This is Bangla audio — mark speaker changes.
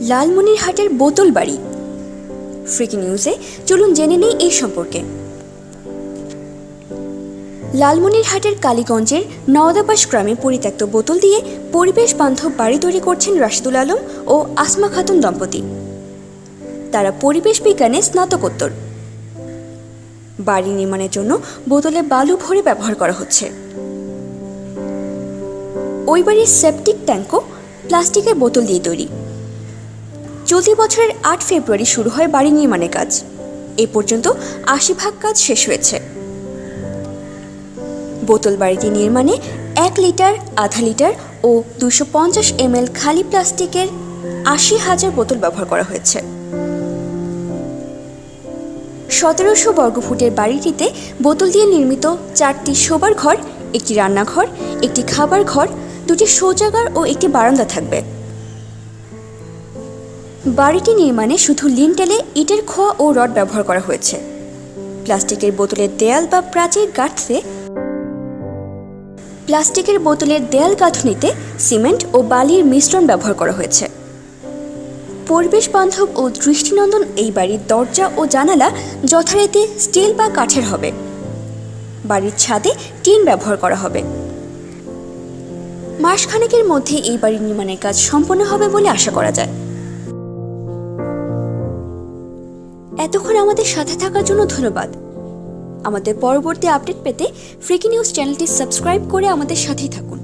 Speaker 1: লালমনিরহাটের বোতল বাড়ি ফ্রিকি নিউজে চলুন জেনে নেই এই সম্পর্কে। লালমনিরহাটের কালীগঞ্জের নওদাবাস গ্রামে পরিত্যক্ত বোতল দিয়ে পরিবেশ বান্ধব বাড়ি তৈরি করছেন রাশিদুল আলম ও আসমা খাতুন দম্পতি। তারা পরিবেশ বিজ্ঞানে স্নাতকোত্তর। বাড়ি নির্মাণের জন্য বোতলে বালু ভরে ব্যবহার করা হচ্ছে। ওই বাড়ির সেপটিক ট্যাঙ্কও প্লাস্টিকের বোতল দিয়ে তৈরি। চলতি বছরের আট ফেব্রুয়ারি শুরু হয় বাড়ি নির্মাণের কাজ। এ পর্যন্ত আশি ভাগ কাজ শেষ হয়েছে। বোতল বাড়িটি নির্মাণে এক লিটার, আধা লিটার ও দুশো পঞ্চাশ এমএল খালি প্লাস্টিকের আশি হাজার বোতল ব্যবহার করা হয়েছে। সতেরোশো বর্গফুটের বাড়িটিতে বোতল দিয়ে নির্মিত চারটি শোবার ঘর, একটি রান্নাঘর, একটি খাবার ঘর, দুটি শৌচাগার ও একটি বারান্দা থাকবে। বাড়িটি নির্মাণে শুধু লিন্টেলে ইটের খোয়া ও রড ব্যবহার করা হয়েছে। প্লাস্টিকের বোতলের দেয়াল বা প্রাচীর গাঁথতে প্লাস্টিকের বোতলের দেয়াল গাঁথনিতে সিমেন্ট ও বালির মিশ্রণ ব্যবহার করা হয়েছে। পরিবেশ বান্ধব ও দৃষ্টিনন্দন এই বাড়ির দরজা ও জানালা যথারীতি স্টিল বা কাঠের হবে। বাড়ির ছাদে টিন ব্যবহার করা হবে। মাসখানেকের মধ্যে এই বাড়ির নির্মাণের কাজ সম্পন্ন হবে বলে আশা করা যায়। এতক্ষণ আমাদের সাথে থাকার জন্য ধন্যবাদ। আমাদের পরবর্তী আপডেট পেতে ফ্রিকি নিউজ চ্যানেলটি সাবস্ক্রাইব করে আমাদের সাথেই থাকুন।